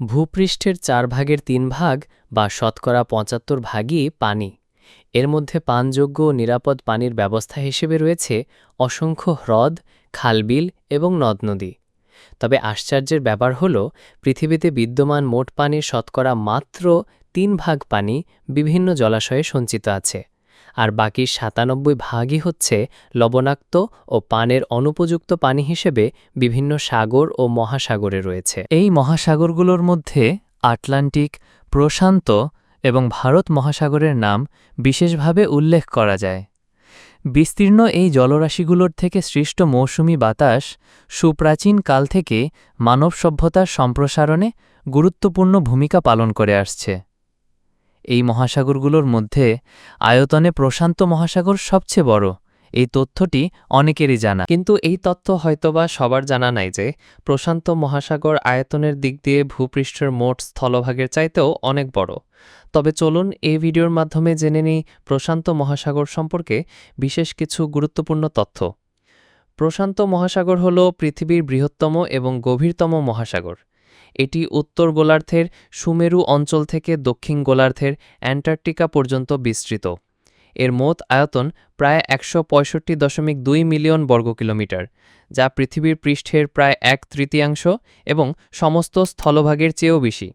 ভূপৃষ্ঠের চার ভাগের তিন ভাগ বা শতকরা পঁচাত্তর ভাগই পানি। এর মধ্যে পানযোগ্য ও নিরাপদ পানির ব্যবস্থা হিসেবে রয়েছে অসংখ্য হ্রদ, খালবিল এবং নদনদী। তবে আশ্চর্যের ব্যাপার হল, পৃথিবীতে বিদ্যমান মোট পানির শতকরা মাত্র তিন ভাগ পানি বিভিন্ন জলাশয়ে সঞ্চিত আছে। আর বাকি সাতানব্বই ভাগই হচ্ছে লবণাক্ত ও পানের অনুপযুক্ত পানি হিসেবে বিভিন্ন সাগর ও মহাসাগরে রয়েছে। এই মহাসাগরগুলোর মধ্যে আটলান্টিক, প্রশান্ত এবং ভারত মহাসাগরের নাম বিশেষভাবে উল্লেখ করা যায়। বিস্তীর্ণ এই জলরাশিগুলোর থেকে সৃষ্ট মৌসুমি বাতাস সুপ্রাচীন কাল থেকে মানব সভ্যতার সম্প্রসারণে গুরুত্বপূর্ণ ভূমিকা পালন করে আসছে। এই মহাসাগরগুলোর মধ্যে আয়তনে প্রশান্ত মহাসাগর সবচেয়ে বড়। এই তথ্যটি অনেকেরই জানা। কিন্তু এই তথ্য হয়তোবা সবার জানা নাই যে, প্রশান্ত মহাসাগর আয়তনের দিক দিয়ে ভূপৃষ্ঠের মোট স্থলভাগের চাইতেও অনেক বড়। তবে চলুন এই ভিডিওর মাধ্যমে জেনে নিই প্রশান্ত মহাসাগর সম্পর্কে বিশেষ কিছু গুরুত্বপূর্ণ তথ্য। প্রশান্ত মহাসাগর হল পৃথিবীর বৃহত্তম এবং গভীরতম মহাসাগর। এটি উত্তর গোলার্ধের সুমেরু অঞ্চল থেকে দক্ষিণ গোলার্ধের অ্যান্টার্কটিকা পর্যন্ত বিস্তৃত। এর মোট আয়তন প্রায় একশো পঁয়ষট্টি দশমিক দুই মিলিয়ন বর্গ কিলোমিটার, যা পৃথিবীর পৃষ্ঠের প্রায় এক তৃতীয়াংশ এবং সমস্ত স্থলভাগের চেয়েও বেশি।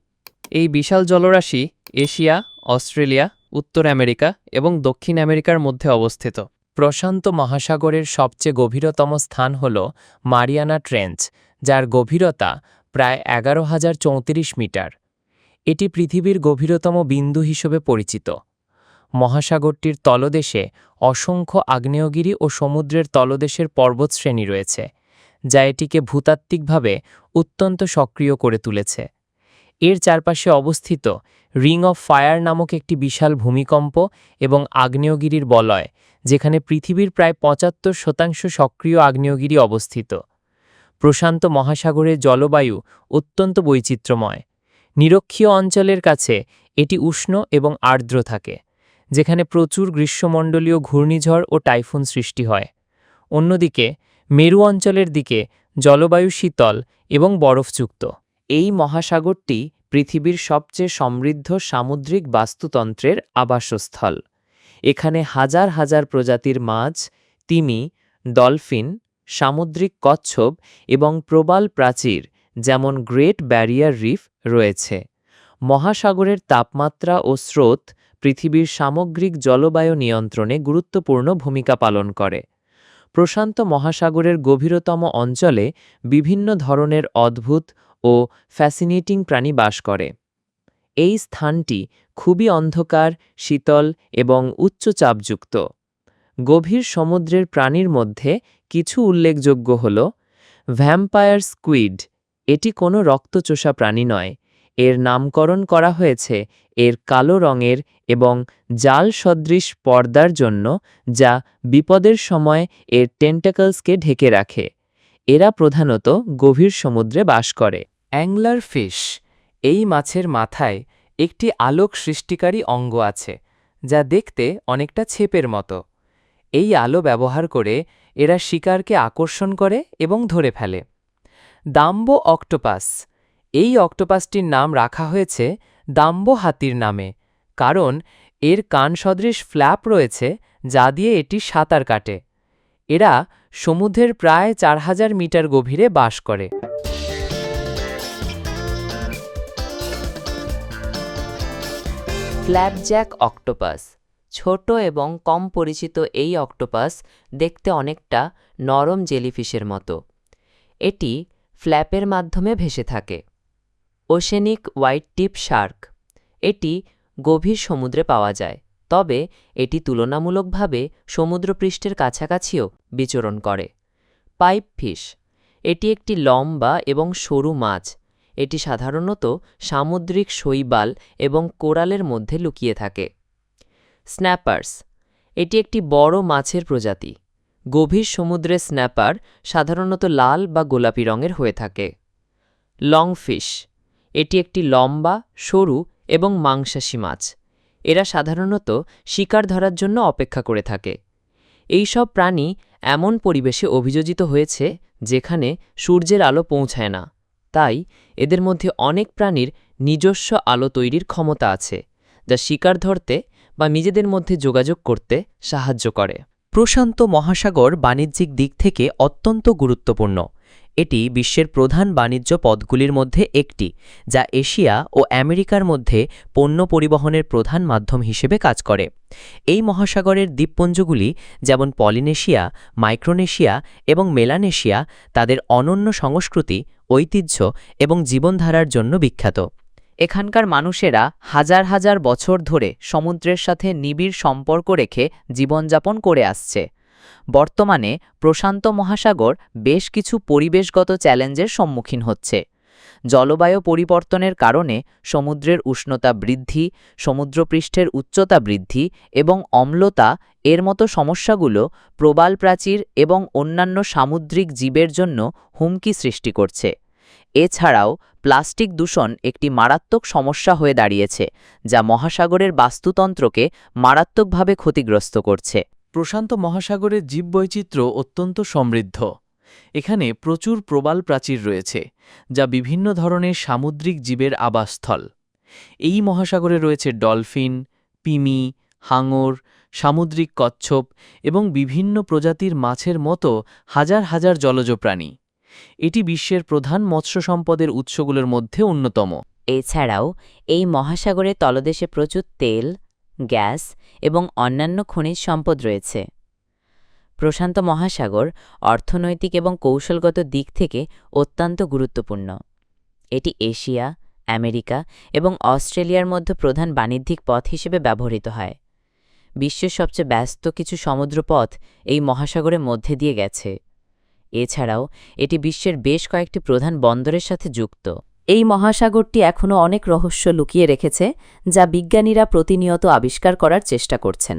এই বিশাল জলরাশি এশিয়া, অস্ট্রেলিয়া, উত্তর আমেরিকা এবং দক্ষিণ আমেরিকার মধ্যে অবস্থিত। প্রশান্ত মহাসাগরের সবচেয়ে গভীরতম স্থান হল মারিয়ানা ট্রেঞ্চ যার গভীরতা প্রায় এগারো হাজার চৌত্রিশ মিটার। এটি পৃথিবীর গভীরতম বিন্দু হিসেবে পরিচিত। মহাসাগরটির তলদেশে অসংখ্য আগ্নেয়গিরি ও সমুদ্রের তলদেশের পর্বতশ্রেণী রয়েছে, যা এটিকে ভূতাত্ত্বিকভাবে অত্যন্ত সক্রিয় করে তুলেছে। এর চারপাশে অবস্থিত রিং অফ ফায়ার নামক একটি বিশাল ভূমিকম্প এবং আগ্নেয়গিরির বলয়, যেখানে পৃথিবীর প্রায় পঁচাত্তর শতাংশ সক্রিয় আগ্নেয়গিরি অবস্থিত। প্রশান্ত মহাসাগরের জলবায়ু অত্যন্ত বৈচিত্র্যময়। নিরক্ষীয় অঞ্চলের কাছে এটি উষ্ণ এবং আর্দ্র থাকে, যেখানে প্রচুর গ্রীষ্মমণ্ডলীয় ঘূর্ণিঝড় ও টাইফুন সৃষ্টি হয়। অন্যদিকে, মেরু অঞ্চলের দিকে জলবায়ু শীতল এবং বরফযুক্ত। এই মহাসাগরটি পৃথিবীর সবচেয়ে সমৃদ্ধ সামুদ্রিক বাস্তুতন্ত্রের আবাসস্থল। এখানে হাজার হাজার প্রজাতির মাছ, তিমি, ডলফিন সামুদ্রিক কচ্ছপ এবং প্রবাল প্রাচীর, যেমন গ্রেট ব্যারিয়ার রিফ, রয়েছে। মহাসাগরের তাপমাত্রা ও স্রোত পৃথিবীর সামগ্রিক জলবায়ু নিয়ন্ত্রণে গুরুত্বপূর্ণ ভূমিকা পালন করে। প্রশান্ত মহাসাগরের গভীরতম অঞ্চলে বিভিন্ন ধরনের অদ্ভুত ও ফ্যাসিনেটিং প্রাণী বাস করে। এই স্থানটি খুবই অন্ধকার, শীতল এবং উচ্চচাপযুক্ত। গভীর সমুদ্রের প্রাণীর মধ্যে কিছু উল্লেখযোগ্য হল ভ্যাম্পায়ার স্কুইড এটি কোনো রক্তচোষা প্রাণী নয়। এর নামকরণ করা হয়েছে এর কালো রঙের এবং জাল সদৃশ পর্দার জন্য, যা বিপদের সময় এর টেন্টাকলসকে ঢেকে রাখে। এরা প্রধানত গভীর সমুদ্রে বাস করে। অ্যাংলার ফিশ এই মাছের মাথায় একটি আলোক সৃষ্টিকারী অঙ্গ আছে, যা দেখতে অনেকটা ছেপের মতো। এই আলো ব্যবহার করে এরা শিকারকে আকর্ষণ করে এবং ধরে ফেলে। Dumbo octopus. এই অক্টোপাসটির নাম রাখা হয়েছে দাম্বো হাতির নামে, কারণ এর কান সদৃশ ফ্ল্যাপ রয়েছে যা দিয়ে এটি সাঁতার কাটে। এরা সমুদ্রের প্রায় চার হাজার মিটার গভীরে বাস করে। Flapjack octopus. ছোট এবং কম পরিচিত এই অক্টোপাস দেখতে অনেকটা নরম জেলিফিশের মতো। এটি ফ্ল্যাপের মাধ্যমে ভেসে থাকে। Oceanic white tip shark. এটি গভীর সমুদ্রে পাওয়া যায়, তবে এটি তুলনামূলকভাবে সমুদ্রপৃষ্ঠের কাছাকাছিও বিচরণ করে। Pipe fish. এটি একটি লম্বা এবং সরু মাছ। এটি সাধারণত সামুদ্রিক শৈবাল এবং কোরালের মধ্যে লুকিয়ে থাকে। স্ন্যাপার্স। এটি একটি বড় মাছের প্রজাতি। গভীর সমুদ্রে স্ন্যাপার সাধারণত লাল বা গোলাপি রঙের হয়ে থাকে। লংফিশ। এটি একটি লম্বা, সরু এবং মাংসাশী মাছ। এরা সাধারণত শিকার ধরার জন্য অপেক্ষা করে থাকে। এই সব প্রাণী এমন পরিবেশে অভিযোজিত হয়েছে যেখানে সূর্যের আলো পৌঁছায় না। তাই এদের মধ্যে অনেক প্রাণীর নিজস্ব আলো তৈরির ক্ষমতা আছে, যা শিকার ধরতে বা নিজেদের মধ্যে যোগাযোগ করতে সাহায্য করে। প্রশান্ত মহাসাগর বাণিজ্যিক দিক থেকে অত্যন্ত গুরুত্বপূর্ণ। এটি বিশ্বের প্রধান বাণিজ্য পদগুলির মধ্যে একটি, যা এশিয়া ও আমেরিকার মধ্যে পণ্য পরিবহনের প্রধান মাধ্যম হিসেবে কাজ করে। এই মহাসাগরের দ্বীপপুঞ্জগুলি যেমন পলিনেশিয়া, মাইক্রোনেশিয়া এবং মেলানেশিয়া, তাদের অনন্য সংস্কৃতি, ঐতিহ্য এবং জীবনধারার জন্য বিখ্যাত। এখানকার মানুষেরা হাজার হাজার বছর ধরে সমুদ্রের সাথে নিবিড় সম্পর্ক রেখে জীবনযাপন করে আসছে। বর্তমানে প্রশান্ত মহাসাগর বেশ কিছু পরিবেশগত চ্যালেঞ্জের সম্মুখীন হচ্ছে। জলবায়ু পরিবর্তনের কারণে সমুদ্রের উষ্ণতা বৃদ্ধি, সমুদ্রপৃষ্ঠের উচ্চতা বৃদ্ধি এবং অম্লতা, এর মতো সমস্যাগুলো প্রবাল প্রাচীর এবং অন্যান্য সামুদ্রিক জীবের জন্য হুমকি সৃষ্টি করছে। এছাড়াও প্লাস্টিক দূষণ একটি মারাত্মক সমস্যা হয়ে দাঁড়িয়েছে, যা মহাসাগরের বাস্তুতন্ত্রকে মারাত্মকভাবে ক্ষতিগ্রস্ত করছে। প্রশান্ত মহাসাগরের জীববৈচিত্র্য অত্যন্ত সমৃদ্ধ। এখানে প্রচুর প্রবাল প্রাচীর রয়েছে, যা বিভিন্ন ধরনের সামুদ্রিক জীবের আবাসস্থল। এই মহাসাগরে রয়েছে ডলফিন, পিমি, হাঙর, সামুদ্রিক কচ্ছপ এবং বিভিন্ন প্রজাতির মাছের মতো হাজার হাজার জলজ প্রাণী। এটি বিশ্বের প্রধান মৎস্য সম্পদের উৎসগুলোর মধ্যে অন্যতম। এছাড়াও, এই মহাসাগরের তলদেশে প্রচুর তেল, গ্যাস এবং অন্যান্য খনিজ সম্পদ রয়েছে। প্রশান্ত মহাসাগর অর্থনৈতিক এবং কৌশলগত দিক থেকে অত্যন্ত গুরুত্বপূর্ণ। এটি এশিয়া, আমেরিকা এবং অস্ট্রেলিয়ার মধ্যে প্রধান বাণিজ্যিক পথ হিসেবে ব্যবহৃত হয়। বিশ্বের সবচেয়ে ব্যস্ত কিছু সমুদ্রপথ এই মহাসাগরের মধ্যে দিয়ে গেছে। এছাড়াও, এটি বিশ্বের বেশ কয়েকটি প্রধান বন্দরের সাথে যুক্ত। এই মহাসাগরটি এখনও অনেক রহস্য লুকিয়ে রেখেছে, যা বিজ্ঞানীরা প্রতিনিয়ত আবিষ্কার করার চেষ্টা করছেন।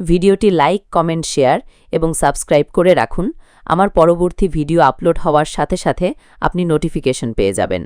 ভিডিওটি লাইক, কমেন্ট, শেয়ার এবং সাবস্ক্রাইব করে রাখুন। আমার পরবর্তী ভিডিও আপলোড হওয়ার সাথে সাথে আপনি নোটিফিকেশন পেয়ে যাবেন।